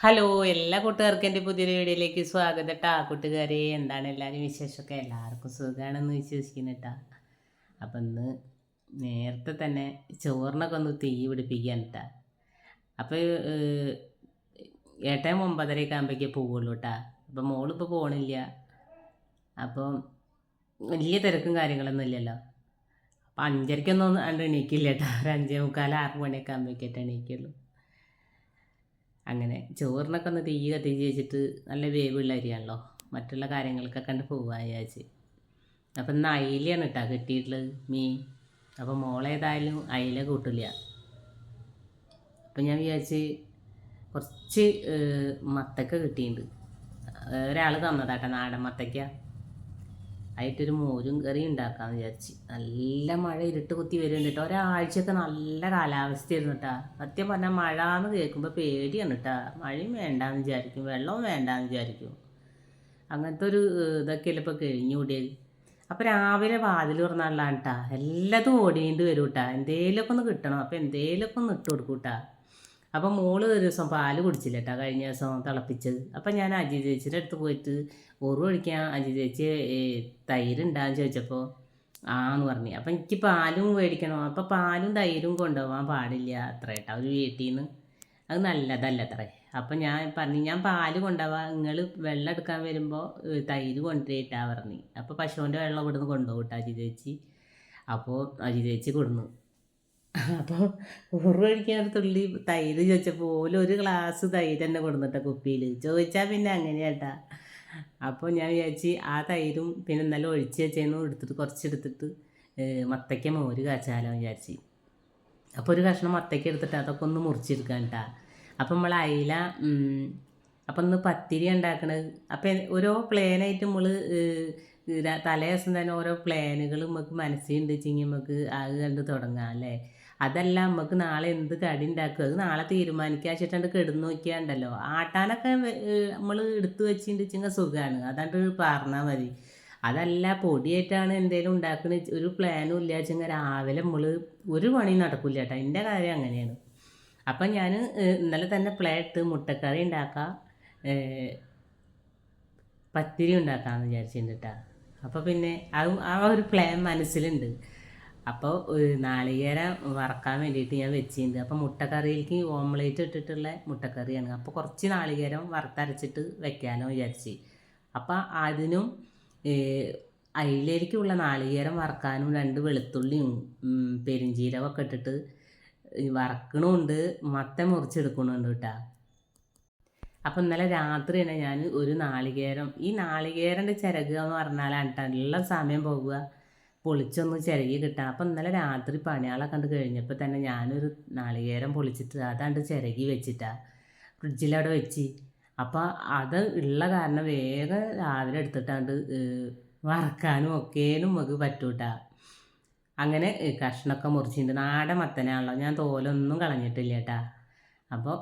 Hello എല്ലാ കൂട്ടുകാർക്കും എന്റെ പുതിയൊരു വീഡിയോയിലേക്ക് സ്വാഗതം കേട്ടാ കൂട്ടുകാരെ എന്താണ് എല്ലാവരും വിശേഷമൊക്കെ? എല്ലാവർക്കും സുഖമാണെന്ന് വിശ്വസിക്കുന്നു കേട്ടാ അപ്പം ഇന്ന് നേരത്തെ തന്നെ ചോറിനൊക്കെ ഒന്ന് തീ പിടിപ്പിക്കാൻ കേട്ടാ അപ്പോൾ ഏട്ടൻ ഒമ്പതരയൊക്കെ ആകുമ്പോഴേക്കേ പോവുള്ളൂ കേട്ടാ അപ്പം മോളിപ്പോൾ പോകണില്ല അപ്പം വലിയ തിരക്കും കാര്യങ്ങളൊന്നും ഇല്ലല്ലോ. അപ്പം അഞ്ചരയ്ക്കൊന്നും എണീക്കില്ല കേട്ടോ ഒരു അഞ്ചേ മുക്കാൽ ആറ് മണിയൊക്കെ ആകുമ്പോഴേക്കേട്ട് എണീക്കുള്ളൂ. അങ്ങനെ ചോറിനൊക്കെ ഒന്ന് തീ കത്തിച്ച് വെച്ചിട്ട് നല്ല വേവുള്ള അരിയാണല്ലോ. മറ്റുള്ള കാര്യങ്ങൾക്കൊക്കെ കണ്ട് പോവാ വിചാരിച്ച്. അപ്പം ഇന്ന് അയിലയാണ് കേട്ടോ കിട്ടിയിട്ടുള്ളത് മീൻ. അപ്പം മോളേതായാലും അയില കൂട്ടില്ല അപ്പം ഞാൻ വിചാരിച്ച് കുറച്ച് മത്തക്ക കിട്ടിയിട്ടുണ്ട് ഒരാൾ തന്നതാട്ടോ നാടൻ മത്തയ്ക്ക ആയിട്ടൊരു മോരും കറി ഉണ്ടാക്കാമെന്ന് വിചാരിച്ച്. നല്ല മഴ ഇരുട്ട് കുത്തി വരുന്നുണ്ട് കേട്ടോ. ഒരാഴ്ചയൊക്കെ നല്ല കാലാവസ്ഥയായിരുന്നു കേട്ടോ. സത്യം പറഞ്ഞാൽ മഴ എന്ന് കേൾക്കുമ്പോൾ പേടിയാണ് കേട്ടോ. മഴയും വേണ്ടാന്ന് വിചാരിക്കും. വെള്ളവും വേണ്ടാന്ന് വിചാരിക്കും. അങ്ങനത്തെ ഒരു ഇതൊക്കെയല്ലേ ഇപ്പോൾ കഴിഞ്ഞുകൂടിയത് അപ്പോൾ രാവിലെ വാതിൽ തുറന്നാളാണ് കേട്ടാ. എല്ലാതും ഓടിയേണ്ടി വരും കേട്ടാ എന്തേലൊക്കെ ഒന്ന് കിട്ടണം. അപ്പോൾ എന്തേലൊക്കെ ഒന്ന് ഇട്ട് കൊടുക്കും കേട്ടാ അപ്പം മോൾ ഒരു ദിവസം പാൽ കുടിച്ചില്ല കേട്ടോ കഴിഞ്ഞ ദിവസം തിളപ്പിച്ചത്. അപ്പം ഞാൻ അജി ചേച്ചിയുടെ അടുത്ത് പോയിട്ട് ഓറ് ഒഴിക്കാൻ അജി ചേച്ചി ഏ, തൈര് ഉണ്ടാന്ന് ചോദിച്ചപ്പോൾ ആന്ന് പറഞ്ഞു. അപ്പം എനിക്ക് പാലും മേടിക്കണം. അപ്പം പാലും തൈരും കൊണ്ടുപോകാൻ പാടില്ല അത്ര കേട്ടോ ഒരു വീട്ടിൽ നിന്ന് അത് നല്ലതല്ല അത്രേ. അപ്പം ഞാൻ പറഞ്ഞു ഞാൻ പാൽ കൊണ്ടുപോവാം നിങ്ങൾ വെള്ളം എടുക്കാൻ വരുമ്പോൾ തൈര് കൊണ്ടുപോയിട്ടാ പറഞ്ഞു. അപ്പോൾ പശുവിന്റെ വെള്ളം ഇവിടുന്ന് കൊണ്ടുപോകട്ടെ അജി ചേച്ചി. അപ്പോൾ അജി ചേച്ചി കൊടുന്നു അപ്പോൾ ഒരു തുള്ളി തൈര് ചോദിച്ചപ്പോൾ ഓൽ ഒരു ഗ്ലാസ് തൈര് തന്നെ കൊടുന്നിട്ട കുപ്പിയിൽ ചോദിച്ചാൽ പിന്നെ അങ്ങനെയാട്ടാ അപ്പോൾ ഞാൻ വിചാരിച്ച് ആ തൈരും പിന്നെ നല്ല ഒഴിച്ച് വെച്ചേന്ന് എടുത്തിട്ട് കുറച്ചെടുത്തിട്ട് മത്തയ്ക്ക മോര് കാച്ചാലോ വിചാരിച്ച്. അപ്പോൾ ഒരു കഷ്ണം മത്തയ്ക്ക എടുത്തിട്ട് അതൊക്കെ ഒന്ന് മുറിച്ചെടുക്കാൻ കേട്ടാ അപ്പം നമ്മൾ അയില അപ്പം ഒന്ന് പത്തിരി ഉണ്ടാക്കണത് അപ്പം ഓരോ പ്ലേനായിട്ട് നമ്മൾ തലേ ദിവസം തന്നെ ഓരോ പ്ലാനുകൾ നമുക്ക് മനസ്സിലുണ്ട് വെച്ചെങ്കിൽ നമുക്ക് ആകെ കണ്ട് തുടങ്ങാം അല്ലേ? അതല്ല നമുക്ക് നാളെ എന്ത് കടി ഉണ്ടാക്കുക അത് നാളെ തീരുമാനിക്കാച്ചിട്ടുണ്ട് കിടന്നു നോക്കിയാണ്ടല്ലോ. ആട്ടാനൊക്കെ നമ്മൾ എടുത്തു വെച്ചിട്ട് വെച്ചെങ്കിൽ സുഖമാണ് അതാണ്ട് പറഞ്ഞാൽ മതി. അതല്ല പൊടിയായിട്ടാണ് എന്തെങ്കിലും ഉണ്ടാക്കുന്ന ഒരു പ്ലാനും ഇല്ല വെച്ചെങ്കിൽ രാവിലെ നമ്മൾ ഒരു പണി നടക്കില്ല കേട്ടോ എന്റെ കാര്യം അങ്ങനെയാണ്. അപ്പം ഞാൻ ഇന്നലെ തന്നെ പ്ലേറ്റ് മുട്ടക്കറി ഉണ്ടാക്കാം പത്തിരി ഉണ്ടാക്കാമെന്ന് വിചാരിച്ചിട്ടുണ്ട് കേട്ടോ അപ്പോൾ പിന്നെ ആ ഒരു പ്ലാൻ മനസ്സിലുണ്ട്. അപ്പോൾ നാളികേരം വറക്കാൻ വേണ്ടിയിട്ട് ഞാൻ വെച്ചിട്ടുണ്ട് അപ്പോൾ മുട്ടക്കറിയിലേക്ക് ഓംലേറ്റ് ഇട്ടിട്ടുള്ള മുട്ടക്കറിയാണ്. അപ്പോൾ കുറച്ച് നാളികേരം വറുത്തരച്ചിട്ട് വെക്കാനോ വിചാരിച്ച്. അപ്പോൾ അതിനും അതിലേക്കുള്ള നാളികേരം വറക്കാനും രണ്ട് വെളുത്തുള്ളിയും പെരിഞ്ചീരകമൊക്കെ ഇട്ടിട്ട് വറക്കണമുണ്ട് മത്ത മുറിച്ചെടുക്കണമുണ്ട് കേട്ടോ. അപ്പം ഇന്നലെ രാത്രി തന്നെ ഞാൻ ഒരു നാളികേരം ഈ നാളികേരന്റെ ചിരകുക എന്ന് പറഞ്ഞാലാണ് കേട്ടോ നല്ല സമയം പോകുക. പൊളിച്ചൊന്ന് ചിരകി കിട്ടാം അപ്പം ഇന്നലെ രാത്രി പണിയാളെ കണ്ട് കഴിഞ്ഞപ്പോൾ തന്നെ ഞാനൊരു നാളികേരം പൊളിച്ചിട്ട് അതാണ്ട് ചിരകി വെച്ചിട്ടാ ഫ്രിഡ്ജിലവിടെ വെച്ച്. അപ്പം അത് ഉള്ള കാരണം വേഗം രാവിലെ എടുത്തിട്ടാണ്ട് വറക്കാനും ഒക്കേനും നമുക്ക് പറ്റൂട്ടാ. അങ്ങനെ കഷ്ണമൊക്കെ മുറിച്ചിട്ടുണ്ട്. നാടൻ മത്തനാണല്ലോ. ഞാൻ തോലൊന്നും കളഞ്ഞിട്ടില്ല കേട്ടാ അപ്പോൾ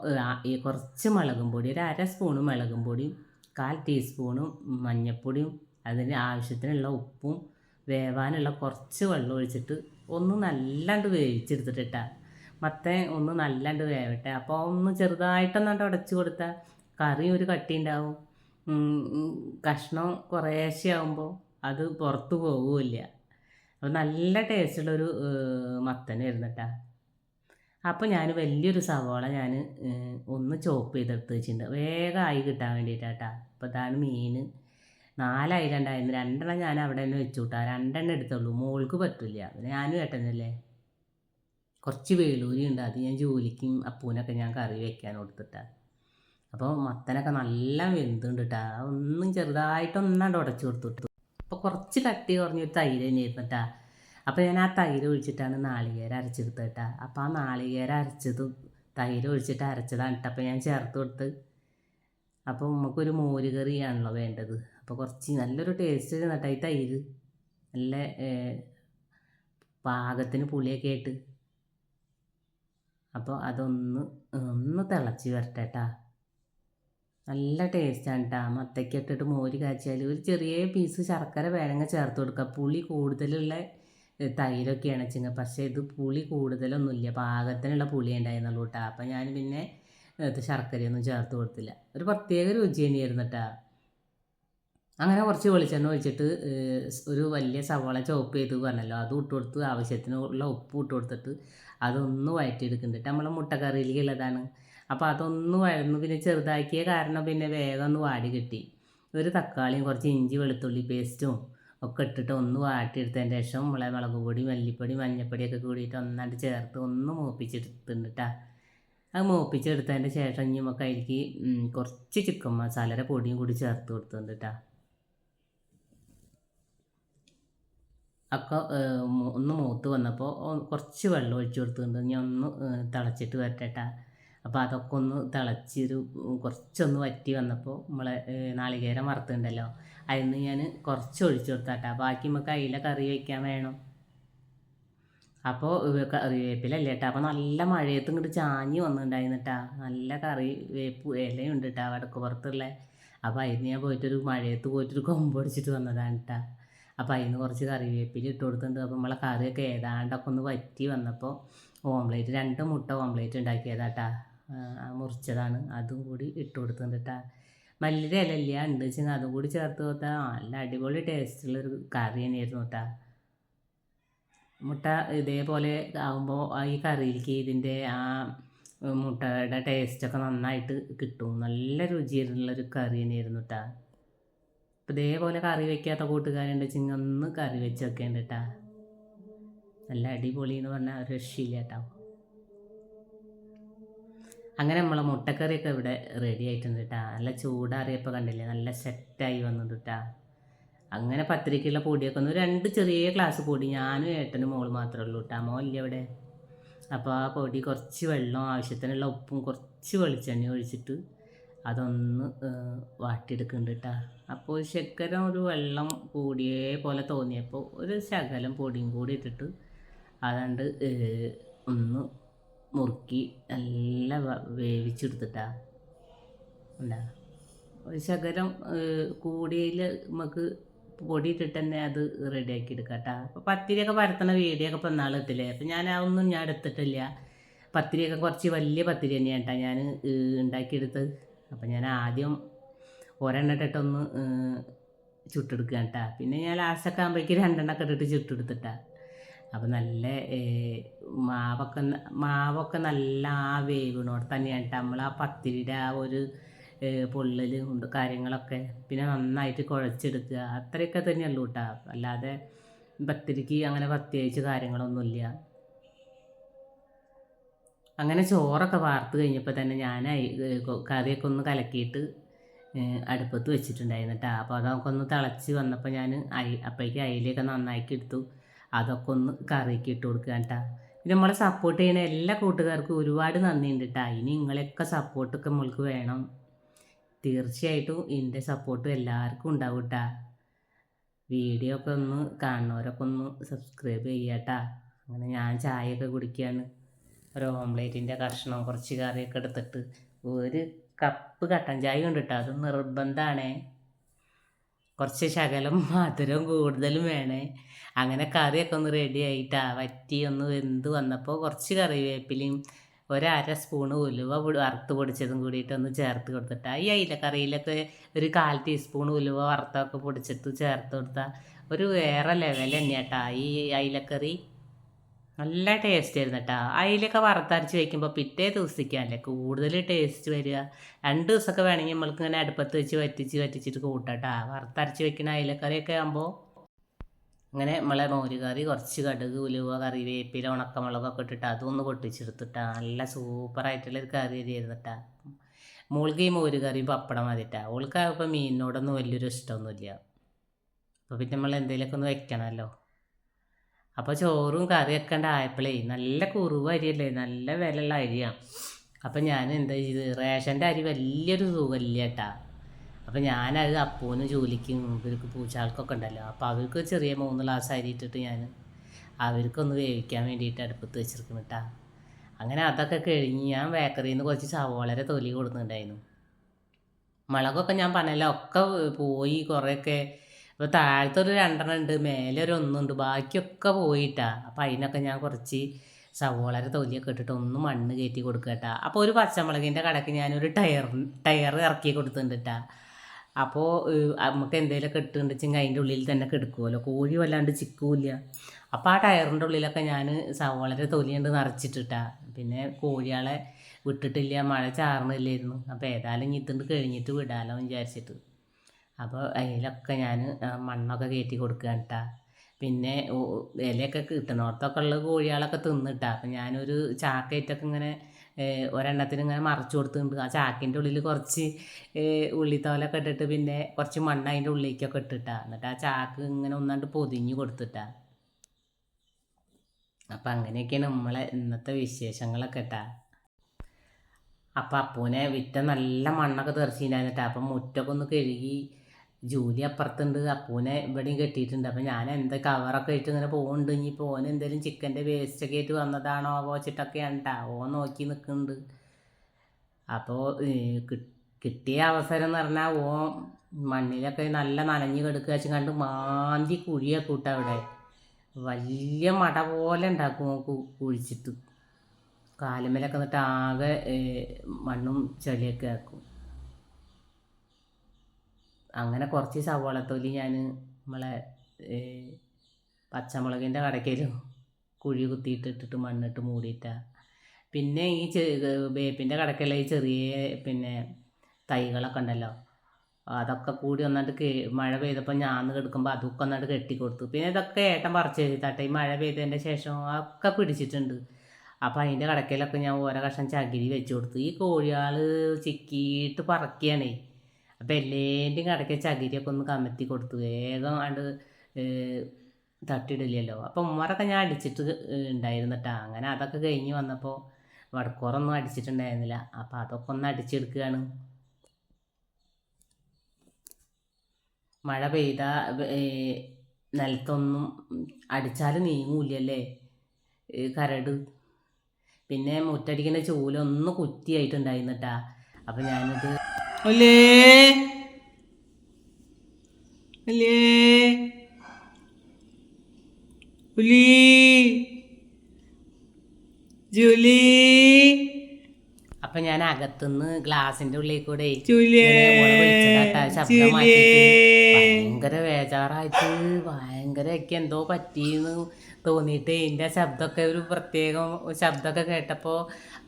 ഈ കുറച്ച് മുളകും പൊടി ഒരു അര സ്പൂണ് മുളകും പൊടിയും കാൽ ടീസ്പൂണും മഞ്ഞൾപ്പൊടിയും അതിന് ആവശ്യത്തിനുള്ള ഉപ്പും വേവാനുള്ള കുറച്ച് വെള്ളം ഒഴിച്ചിട്ട് ഒന്ന് നല്ലാണ്ട് വേവിച്ചെടുത്തിട്ടാ മത്തൻ ഒന്ന് നല്ലാണ്ട് വേവട്ടെ. അപ്പോൾ ഒന്ന് ചെറുതായിട്ടൊന്നാണ്ട് ഉടച്ചു കൊടുത്താൽ കറി ഒരു കട്ടി ഉണ്ടാവും കഷ്ണം കുറേശ്ശെ ആകുമ്പോൾ അത് പുറത്തു പോകില്ല അപ്പോൾ നല്ല ടേസ്റ്റുള്ളൊരു മത്തൻ കേട്ടോ അപ്പോൾ ഞാൻ വലിയൊരു സവോള ഞാൻ ഒന്ന് ചോപ്പ് ചെയ്തെടുത്ത് വെച്ചിട്ടുണ്ട്. വേഗം ആയി കിട്ടാൻ വേണ്ടിയിട്ടാട്ടാ അപ്പോൾ ഇതാണ് മീൻ നാലായി രണ്ടായിരുന്നു. രണ്ടെണ്ണം ഞാൻ അവിടെ തന്നെ വെച്ചു കൂട്ടാ രണ്ടെണ്ണം എടുത്തുള്ളൂ. മോൾക്ക് പറ്റില്ല. പിന്നെ ഞാനും ഏട്ടനല്ലേ? കുറച്ച് വേളൂരി ഉണ്ട്. അത് ഞാൻ ജോലിക്കും അപ്പൂനൊക്കെ ഞാൻ കറി വെക്കാൻ കൊടുത്തിട്ടാ. അപ്പോൾ മത്തനൊക്കെ നല്ല വെന്തുണ്ട് കേട്ടാ ഒന്നും ചെറുതായിട്ടൊന്നാണ്ട് ഉടച്ചു കൊടുത്തിട്ടു. അപ്പോൾ കുറച്ച് കട്ടി കുറഞ്ഞൊരു തൈര് തന്നെയായിരുന്നു കേട്ടാ അപ്പോൾ ഞാൻ ആ തൈര് ഒഴിച്ചിട്ടാണ് നാളികേരം അരച്ചെടുത്തത് കേട്ടാ. അപ്പോൾ ആ നാളികേരം അരച്ചത് തൈര് ഒഴിച്ചിട്ട് അരച്ചതാണ് കേട്ടോ. അപ്പോൾ ഞാൻ ചേർത്ത് കൊടുത്ത്. അപ്പോൾ നമുക്കൊരു മോര് കറിയാണല്ലോ വേണ്ടത്. അപ്പോൾ കുറച്ച് നല്ലൊരു ടേസ്റ്റ് കേട്ടോ ഈ തൈര്. നല്ല പാകത്തിന് പുളിയൊക്കെ ആയിട്ട്. അപ്പോൾ അതൊന്ന് ഒന്ന് തിളച്ച് വരട്ടെ കേട്ടാ നല്ല ടേസ്റ്റാണ് കേട്ടോ മത്തയ്ക്ക ഇട്ടിട്ട് മോര് കാച്ചിയാൽ ഒരു ചെറിയ പീസ് ശർക്കര വേണമെങ്കിൽ ചേർത്ത് കൊടുക്കുക പുളി കൂടുതലുള്ള തൈരൊക്കെയാണ് വെച്ചെങ്കിൽ പക്ഷേ ഇത് പുളി കൂടുതലൊന്നുമില്ല പാകത്തിനുള്ള പുളി ഉണ്ടായിരുന്നുള്ളൂ കേട്ടോ അപ്പം ഞാൻ പിന്നെ ശർക്കരയൊന്നും ചേർത്ത് കൊടുത്തില്ല. ഒരു പ്രത്യേക രുചി തന്നെയായിരുന്നു കേട്ടോ അങ്ങനെ കുറച്ച് വെളിച്ചെണ്ണ ഒഴിച്ചിട്ട് ഒരു വലിയ സവാള ചോപ്പ് ചെയ്ത് പറഞ്ഞല്ലോ അത് ഇട്ട് കൊടുത്ത് ആവശ്യത്തിനുള്ള ഉപ്പ് ഇട്ട് കൊടുത്തിട്ട് അതൊന്ന് വഴറ്റിയെടുക്കുന്നുണ്ട് നമ്മളെ മുട്ടക്കറിയിലേക്കുള്ളതാണ്. അപ്പോൾ അതൊന്ന് വഴന്ന് പിന്നെ ചെറുതാക്കിയ കാരണം പിന്നെ വേഗം ഒന്ന് വാടി കിട്ടി. ഒരു തക്കാളിയും കുറച്ച് ഇഞ്ചി വെളുത്തുള്ളി പേസ്റ്റും ഒക്കെ ഇട്ടിട്ട് ഒന്ന് വാട്ടിയെടുത്തതിന് ശേഷം നമ്മളെ മുളക് പൊടി മല്ലിപ്പൊടി മഞ്ഞൾപ്പൊടിയൊക്കെ കൂടിയിട്ട് ഒന്നാണ്ട് ചേർത്ത് ഒന്ന് മൂപ്പിച്ചെടുത്തിട്ടുണ്ട് ട്ടാ. അത് മൂപ്പിച്ചെടുത്തതിന്റെ ശേഷം ഇനി നമുക്ക് അതിലേക്ക് കുറച്ച് ചിക്കൻ മസാലയുടെ പൊടിയും കൂടി ചേർത്ത് കൊടുത്തിട്ടുണ്ട് കേട്ടോ ഒക്കെ ഒന്ന് മൂത്ത് വന്നപ്പോൾ കുറച്ച് വെള്ളം ഒഴിച്ചു കൊടുത്തിട്ടുണ്ട്. ഞാൻ ഒന്ന് തിളച്ചിട്ട് വരട്ടെ അപ്പോൾ അതൊക്കെ ഒന്ന് തിളച്ചൊരു കുറച്ചൊന്ന് വറ്റി വന്നപ്പോൾ നമ്മളെ നാളികേരം വറുത്തുണ്ടല്ലോ അതിൽ നിന്ന് ഞാൻ കുറച്ച് ഒഴിച്ചു കൊടുത്താട്ടാ. ബാക്കി നമുക്ക് അതിലെ കറി വയ്ക്കാൻ വേണം. അപ്പോൾ കറിവേപ്പിലല്ലേ കേട്ടോ അപ്പോൾ നല്ല മഴയത്ത് ഇങ്ങോട്ട് ചാഞ്ഞ് വന്നിട്ടുണ്ടായിരുന്നിട്ടാ. നല്ല കറി വേപ്പ് ഇലയുണ്ട് കേട്ടോ വടക്ക് പുറത്തുള്ള. അപ്പോൾ അതിന് ഞാൻ പോയിട്ടൊരു മഴയത്ത് പോയിട്ടൊരു കൊമ്പ് അടിച്ചിട്ട് വന്നതാണ് കേട്ടോ അപ്പോൾ അതിന് കുറച്ച് കറിവേപ്പില ഇട്ട് കൊടുത്തിട്ടുണ്ട്. അപ്പോൾ നമ്മളെ കറിയൊക്കെ ഏതാണ്ടൊക്കെ ഒന്ന് വറ്റി വന്നപ്പോൾ ഓംലേറ്റ് രണ്ട് മുട്ട ഓംലേറ്റ് ഉണ്ടാക്കിയതാട്ടാ. മുറിച്ചതാണ്. അതും കൂടി ഇട്ട് കൊടുത്തിട്ടുണ്ട് കേട്ടാ മല്ലിയുടെ ഇല ഇല്ല ഉണ്ട് വെച്ചാൽ അതും കൂടി ചേർത്ത് കൊടുത്താൽ നല്ല അടിപൊളി ടേസ്റ്റുള്ളൊരു കറി തന്നെയായിരുന്നു കേട്ടാ മുട്ട ഇതേപോലെ ആകുമ്പോൾ ഈ കറിയിലേക്ക് ഇതിന്റെ ആ മുട്ടയുടെ ടേസ്റ്റൊക്കെ നന്നായിട്ട് കിട്ടും. നല്ല രുചിയുള്ളൊരു കറി തന്നെയായിരുന്നു കേട്ടോ അപ്പോൾ ഇതേപോലെ കറി വെക്കാത്ത കൂട്ടുകാരുണ്ട്. ഒന്ന് കറി വെച്ച് വെക്കേണ്ട കേട്ടാ നല്ല അടിപൊളി എന്ന് പറഞ്ഞാൽ രക്ഷയില്ല കേട്ടോ അങ്ങനെ നമ്മളെ മുട്ടക്കറിയൊക്കെ ഇവിടെ റെഡി ആയിട്ടുണ്ട് കേട്ടാ നല്ല ചൂടാറിയപ്പോൾ കണ്ടില്ലേ? നല്ല സെറ്റായി വന്നിട്ട് കേട്ടാ അങ്ങനെ പത്തിരിക്കുള്ള പൊടിയൊക്കെ ഒന്ന് രണ്ട് ചെറിയ ഗ്ലാസ് പൊടി ഞാനും ഏട്ടനും മോൾ മാത്രമേ ഉള്ളൂ കേട്ടോ ഇല്ല ഇവിടെ? അപ്പോൾ ആ പൊടി കുറച്ച് വെള്ളം ആവശ്യത്തിനുള്ള ഉപ്പും കുറച്ച് വെളിച്ചെണ്ണ ഒഴിച്ചിട്ട് അതൊന്ന് വാട്ടിയെടുക്കുന്നുണ്ട് കേട്ടോ അപ്പോൾ ശർക്കര ഒരു വെള്ളം കൂടിയേ പോലെ തോന്നിയപ്പോൾ ഒരു ശകലം പൊടിയും കൂടി ഇട്ടിട്ട് അതാണ്ട് ഒന്ന് മുറുക്കി നല്ല വേവിച്ചെടുത്തിട്ടാ. ഒരു ശകലം കൂടിയതിൽ നമുക്ക് പൊടി ഇട്ടിട്ട് തന്നെ അത് റെഡിയാക്കി എടുക്കാം കേട്ടോ അപ്പോൾ പത്തിരിയൊക്കെ പരത്തണ വീഡിയോ ഒക്കെ ഇപ്പോൾ നാളെ എത്തില്ലേ അപ്പം ഞാൻ അതൊന്നും ഞാൻ എടുത്തിട്ടില്ല. പത്തിരിയൊക്കെ കുറച്ച് വലിയ പത്തിരി തന്നെയാണ് കേട്ടോ ഞാൻ ഉണ്ടാക്കിയെടുത്ത് അപ്പം ഞാൻ ആദ്യം ഒരെണ്ണ ഇട്ടിട്ടൊന്ന് ഏഹ്, ചുട്ടെടുക്കുക കേട്ടാ പിന്നെ ഞാൻ ലാസ്റ്റൊക്കെ ആകുമ്പോഴേക്കും രണ്ടെണ്ണമൊക്കെ ഇട്ടിട്ട് ചുട്ടെടുത്തിട്ടാ. അപ്പം നല്ല മാവൊക്കെ മാവൊക്കെ നല്ല ആ വേവിനോട് തന്നെയാണ് കേട്ടോ നമ്മൾ ആ പത്തിരിയുടെ ആ ഒരു പൊള്ളൽ ഉണ്ട് കാര്യങ്ങളൊക്കെ പിന്നെ നന്നായിട്ട് കുഴച്ചെടുക്കുക. അത്രയൊക്കെ തന്നെയുള്ളൂ കേട്ടോ അല്ലാതെ പത്തിരിക്ക് അങ്ങനെ പ്രത്യേകിച്ച് കാര്യങ്ങളൊന്നുമില്ല. അങ്ങനെ ചോറൊക്കെ വാർത്ത് കഴിഞ്ഞപ്പോൾ തന്നെ ഞാൻ കറിയൊക്കെ ഒന്ന് കലക്കിയിട്ട് അടുപ്പത്ത് വെച്ചിട്ടുണ്ടായിരുന്നു കേട്ടോ അപ്പോൾ അതൊക്കെ ഒന്ന് തിളച്ച് വന്നപ്പോൾ ഞാൻ അയി അപ്പോഴേക്ക് അയിലൊക്കെ നന്നാക്കി എടുത്തു. അതൊക്കെ ഒന്ന് കറിക്ക് ഇട്ട് കൊടുക്കുക കേട്ടോ പിന്നെ നമ്മളെ സപ്പോർട്ട് ചെയ്യുന്ന എല്ലാ കൂട്ടുകാർക്കും ഒരുപാട് നന്ദിയുണ്ട് കേട്ടോ ഇനി നിങ്ങളെയൊക്കെ സപ്പോർട്ടൊക്കെ നമ്മൾക്ക് വേണം. തീർച്ചയായിട്ടും എന്റെ സപ്പോർട്ട് എല്ലാവർക്കും ഉണ്ടാവും കേട്ടോ വീഡിയോ ഒക്കെ ഒന്ന് കാണുന്നവരൊക്കെ ഒന്ന് സബ്സ്ക്രൈബ് ചെയ്യാട്ടാ അങ്ങനെ ഞാൻ ചായയൊക്കെ കുടിക്കുകയാണ് ഒരു ഓംലേറ്റിന്റെ കഷ്ണം കുറച്ച് കറിയൊക്കെ എടുത്തിട്ട് ഒരു കപ്പ് കട്ടൻ ചായ ഉണ്ട് കേട്ടോ അത് നിർബന്ധമാണ് കുറച്ച് ശകലം മധുരം കൂടുതലും വേണേ. അങ്ങനെ കറിയൊക്കെ ഒന്ന് റെഡി ആയിട്ടാ. വറ്റി ഒന്ന് വെന്ത് വന്നപ്പോൾ കുറച്ച് കറിവേപ്പിലയും ഒരര സ്പൂണ് ഉലുവ വറുത്ത് പൊടിച്ചതും കൂടിയിട്ട് ഒന്ന് ചേർത്ത് കൊടുത്തിട്ടാ. ഈ അയിലക്കറിയിലൊക്കെ ഒരു കാൽ ടീസ്പൂൺ ഉലുവ വറുത്തൊക്കെ പൊടിച്ചിട്ട് ചേർത്ത് കൊടുത്താൽ ഒരു വേറെ ലെവൽ തന്നെയാട്ടാ ഈ അയിലക്കറി. നല്ല ടേസ്റ്റ് ആയിരുന്നു കേട്ടോ അതിലൊക്കെ വറുത്തരച്ച് വയ്ക്കുമ്പോൾ പിറ്റേ ദിവസത്തേക്കല്ലേ കൂടുതൽ ടേസ്റ്റ് വരിക. രണ്ട് ദിവസമൊക്കെ വേണമെങ്കിൽ നമ്മൾക്ക് ഇങ്ങനെ അടുപ്പത്ത് വെച്ച് വറ്റിച്ച് വറ്റിച്ചിട്ട് കൂട്ടാട്ടാ. വറുത്തരച്ച് വെക്കുന്ന അയിലക്കറിയൊക്കെ ആകുമ്പോൾ അങ്ങനെ നമ്മളെ മോരുകറി കുറച്ച് കടുക് ഉലുവ കറിവേപ്പില ഉണക്കമുളകൊക്കെ ഇട്ടിട്ട് അതൊന്ന് പൊട്ടിച്ചെടുത്തിട്ടാ. നല്ല സൂപ്പറായിട്ടുള്ളൊരു കറി ആയിരുന്നിട്ടാ. മോൾക്ക് ഈ മോരുകറിയും പപ്പടം മതിട്ടാ. ഓൾക്ക് മീനിനോടൊന്നും വലിയൊരു ഇഷ്ടമൊന്നുമില്ല. അപ്പോൾ പിന്നെ നമ്മൾ എന്തെങ്കിലുമൊക്കെ ഒന്ന് വെക്കണമല്ലോ. അപ്പോൾ ചോറും കറിയൊക്കെ ഉണ്ടായപ്പോഴേ നല്ല കുറുവ് അരിയല്ലേ നല്ല വിലയുള്ള അരിയാണ് അപ്പം ഞാൻ എന്താ ചെയ്ത് റേഷന്റെ അരി വലിയൊരു സുഖമില്ല കേട്ടാ അപ്പം ഞാനത് അപ്പൂന് ജോലിക്കും ഇവർക്ക് പൂച്ചാൾക്കൊക്കെ ഉണ്ടല്ലോ അപ്പോൾ അവർക്ക് ചെറിയ മൂന്ന് ഗ്ലാസ് അരി ഇട്ടിട്ട് ഞാൻ അവർക്കൊന്ന് വേവിക്കാൻ വേണ്ടിയിട്ട് അടുപ്പത്ത് വെച്ചിരിക്കുന്നു കേട്ടാ അങ്ങനെ അതൊക്കെ കഴിഞ്ഞ് ഞാൻ ബേക്കറിയിൽ നിന്ന് കുറച്ച് സവോളരെ തൊലി കൊടുക്കുന്നുണ്ടായിരുന്നു. മുളകൊക്കെ ഞാൻ പറഞ്ഞല്ലോ ഒക്കെ പോയി കുറേയൊക്കെ അപ്പോൾ താഴത്തെ ഒരു രണ്ടെണ്ണം ഉണ്ട് മേലെ ഒരു ഒന്നുണ്ട് ബാക്കിയൊക്കെ പോയിട്ടാ. അപ്പം അതിനൊക്കെ ഞാൻ കുറച്ച് സവോളയുടെ തൊലിയൊക്കെ ഇട്ടിട്ട് ഒന്ന് മണ്ണ് കയറ്റി കൊടുക്കുക കേട്ടോ അപ്പോൾ ഒരു പച്ചമുളകിന്റെ കടക്ക് ഞാനൊരു ടയർ ടയർ ഇറക്കി കൊടുത്തിട്ടുണ്ട് അപ്പോൾ നമുക്ക് എന്തെങ്കിലുമൊക്കെ ഇട്ടുണ്ടെച്ചെങ്കിൽ അതിന്റെ ഉള്ളിൽ തന്നെ കിടക്കുമല്ലോ കോഴി വല്ലാണ്ട് ചിക്കൂല അപ്പോൾ ആ ടയറിന്റെ ഉള്ളിലൊക്കെ ഞാൻ സവോളയുടെ തൊലിയുണ്ട് നിറച്ചിട്ടിട്ടാ. പിന്നെ കോഴികളെ വിട്ടിട്ടില്ല മഴ ചാർന്നില്ലായിരുന്നു. അപ്പോൾ ഏതായാലും ഇതുണ്ട് കഴിഞ്ഞിട്ട് വിടാമല്ലോ വിചാരിച്ചിട്ട്. അപ്പോൾ അതിലൊക്കെ ഞാൻ മണ്ണൊക്കെ കയറ്റി കൊടുക്കുകയാണ് പിന്നെ ഇലയൊക്കെ കിട്ടണോടത്തൊക്കെ ഉള്ള കോഴികളൊക്കെ തിന്നിട്ടാ അപ്പം ഞാനൊരു ചാക്കയിട്ടൊക്കെ ഇങ്ങനെ ഒരെണ്ണത്തിന് ഇങ്ങനെ മറച്ചു കൊടുത്തിട്ടുണ്ട്. ആ ചാക്കിന്റെ ഉള്ളിൽ കുറച്ച് ഉള്ളിത്തോലൊക്കെ ഇട്ടിട്ട് പിന്നെ കുറച്ച് മണ്ണ് അതിന്റെ ഉള്ളിലേക്കൊക്കെ ഇട്ടിട്ടാ. എന്നിട്ട് ആ ചാക്ക് ഇങ്ങനെ ഒന്നാണ്ട് പൊതിഞ്ഞ് കൊടുത്തിട്ടാ. അപ്പം അങ്ങനെയൊക്കെയാണ് നമ്മളെ ഇന്നത്തെ വിശേഷങ്ങളൊക്കെ ഇട്ടാ അപ്പം അപ്പൂനെ വിറ്റ നല്ല മണ്ണൊക്കെ തെറിച്ചിട്ടുണ്ടായിരുന്നിട്ടാ അപ്പം മുറ്റൊക്കെ ഒന്ന് കഴുകി ജൂലി അപ്പുറത്തുണ്ട്. അപ്പൂനെ ഇവിടെയും കെട്ടിയിട്ടുണ്ട്. അപ്പം ഞാൻ എന്താ കവറൊക്കെ ഇട്ട് ഇങ്ങനെ പോകുന്നുണ്ട് ഇനിയിപ്പോൾ ഓൻ എന്തെങ്കിലും ചിക്കന്റെ വേസ്റ്റൊക്കെ ആയിട്ട് വന്നതാണോ വെച്ചിട്ടൊക്കെയാണ് കേട്ടാ ഓൻ നോക്കി നിൽക്കുന്നുണ്ട് അപ്പോൾ കിട്ടിയ അവസരം എന്ന് പറഞ്ഞാൽ ഓൻ മണ്ണിലൊക്കെ നല്ല നനഞ്ഞു കിടക്കുക വെച്ച് കണ്ട് മാന്തി കുഴിയൊക്കെ കൂട്ട അവിടെ. വലിയ മട പോലെ ഉണ്ടാക്കും കുഴിച്ചിട്ട്. കാലുമേലൊക്കെ എന്നിട്ട് ആകെ മണ്ണും ചെളിയൊക്കെ ആക്കും. അങ്ങനെ കുറച്ച് സവോളത്തൊലി ഞാൻ നമ്മളെ പച്ചമുളകിന്റെ കടക്കലും കുഴി കുത്തിയിട്ടിട്ടിട്ട് മണ്ണിട്ട് മൂടിയിട്ട. പിന്നെ ഈ ചെ വേപ്പിന്റെ കടക്കയിലെ ഈ ചെറിയ പിന്നെ തൈകളൊക്കെ ഉണ്ടല്ലോ അതൊക്കെ കൂടി ഒന്നാണ്ട് കേ മഴ പെയ്തപ്പോൾ ഞാന്ന് കിടക്കുമ്പോൾ അതൊക്കെ ഒന്നാണ്ട് കെട്ടിക്കൊടുത്തു. പിന്നെ ഇതൊക്കെ ഏട്ടൻ പറിച്ച് തട്ടെ ഈ മഴ പെയ്തതിന്റെ ശേഷം ഒക്കെ പിടിച്ചിട്ടുണ്ട്. അപ്പോൾ അതിന്റെ കടക്കയിലൊക്കെ ഞാൻ ഓരോ കഷ്ണം ചകിരി വെച്ച് കൊടുത്തു. ഈ കോഴിയാൾ ചിക്കിയിട്ട് പറക്കുകയാണേ അപ്പം എല്ലേന്റെയും കടയ്ക്ക് ചകിരിയൊക്കെ ഒന്ന് കമത്തി കൊടുത്തു. വേഗം ആണ്ട് തട്ടിയിടില്ലല്ലോ. അപ്പം ഉമ്മറൊക്കെ ഞാൻ അടിച്ചിട്ട് ഉണ്ടായിരുന്നു കേട്ടോ അങ്ങനെ അതൊക്കെ കഴിഞ്ഞ് വന്നപ്പോൾ വടക്കോറൊന്നും അടിച്ചിട്ടുണ്ടായിരുന്നില്ല. അപ്പം അതൊക്കെ ഒന്ന് അടിച്ചെടുക്കുകയാണ് മഴ പെയ്ത നിലത്തൊന്നും അടിച്ചാൽ നീങ്ങൂലല്ലേ കരട്. പിന്നെ മുറ്റടിക്കുന്ന ചൂലൊന്ന് കുത്തിയായിട്ടുണ്ടായിരുന്നു കേട്ടാ അപ്പം ഞാനിത് Olé! Olé! Olí! Julie! അപ്പം ഞാൻ അകത്തുനിന്ന് ഗ്ലാസിന്റെ ഉള്ളിൽ കൂടെ ഭയങ്കര ബേജാറായിട്ട് ഭയങ്കര ഒക്കെ എന്തോ പറ്റിയെന്ന് തോന്നിയിട്ട് എന്റെ ശബ്ദമൊക്കെ ഒരു പ്രത്യേകം ശബ്ദമൊക്കെ കേട്ടപ്പോൾ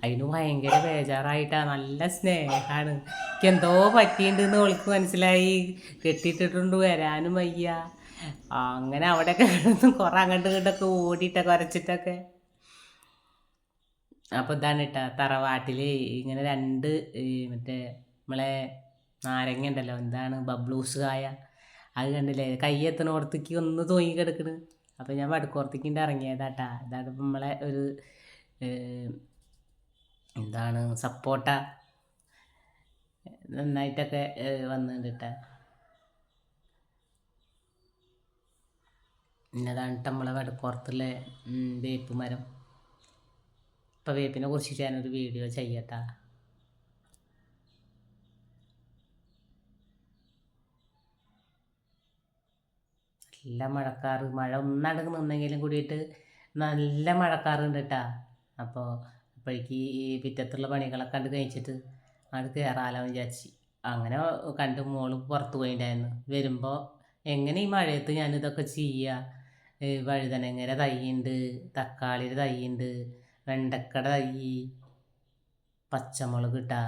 അതിന് ഭയങ്കര ബേജാറായിട്ടാ നല്ല സ്നേഹമാണ് എനിക്ക് എന്തോ പറ്റിയിട്ടുണ്ടെന്ന് ഓൾക്ക് മനസ്സിലായി. കെട്ടിയിട്ടിട്ടുണ്ട് വരാനും വയ്യ. അങ്ങനെ അവിടെയൊക്കെ കിടന്ന് കുറേ അങ്ങോട്ടും ഇങ്ങോട്ടൊക്കെ ഓടിയിട്ടൊക്കെ വരച്ചിട്ടൊക്കെ. അപ്പോൾ ഇതാണ് കേട്ടോ തറവാട്ടിൽ ഇങ്ങനെ രണ്ട് മറ്റേ നമ്മളെ നാരങ്ങ ഉണ്ടല്ലോ എന്താണ് ബബ്ലൂസ് കായ അത് കണ്ടില്ലേ? കൈ എത്തണോടത്തേക്ക് ഒന്ന് തൂങ്ങി കിടക്കണ്. അപ്പോൾ ഞാൻ വടക്കോർത്തേക്കിന്റെ ഇറങ്ങിയതാട്ടാ ഇതാണ് ഇപ്പം നമ്മളെ ഒരു എന്താണ് സപ്പോട്ട നന്നായിട്ടൊക്കെ വന്നിട്ട് വന്നിട്ടുണ്ട് കേട്ടോ ഇന്നതാണ് നമ്മളെ വടക്കോർത്തുള്ള വേപ്പ് മരം. ഇപ്പം വേപ്പിനെ കുറിച്ചിട്ട് ഞാനൊരു വീഡിയോ ചെയ്യട്ടാ. നല്ല മഴക്കാറ്. മഴ ഒന്നടങ്ങ് നിന്നെങ്കിലും കൂടിയിട്ട് നല്ല മഴക്കാറുണ്ട് കേട്ടാ അപ്പോൾ അപ്പോഴേക്ക് ഈ പിറ്റത്തുള്ള പണികളൊക്കെ കണ്ട് കഴിച്ചിട്ട് അങ്ങോട്ട് കയറാലോ വിചാരിച്ച്. അങ്ങനെ കണ്ട് മോൾ പുറത്ത് പോയിണ്ടായിരുന്നു. വരുമ്പോൾ എങ്ങനെ ഈ മഴയത്ത് ഞാനിതൊക്കെ ചെയ്യുക വഴുതനങ്ങയുടെ തൈയുണ്ട് തക്കാളിയുടെ തൈയുണ്ട് വെണ്ടക്കയുടെ ഈ പച്ചമുളക് ഇട്ടാ.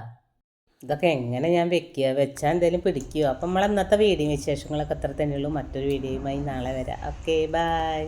ഇതൊക്കെ എങ്ങനെ ഞാൻ വെക്കുക വെച്ചാൽ എന്തെങ്കിലും പിടിക്കുക അപ്പം നമ്മൾ ഇന്നത്തെ വീഡിയോ വിശേഷങ്ങളൊക്കെ അത്ര തന്നെയുള്ളൂ. മറ്റൊരു വീഡിയോയുമായി നാളെ വരാം. Okay bye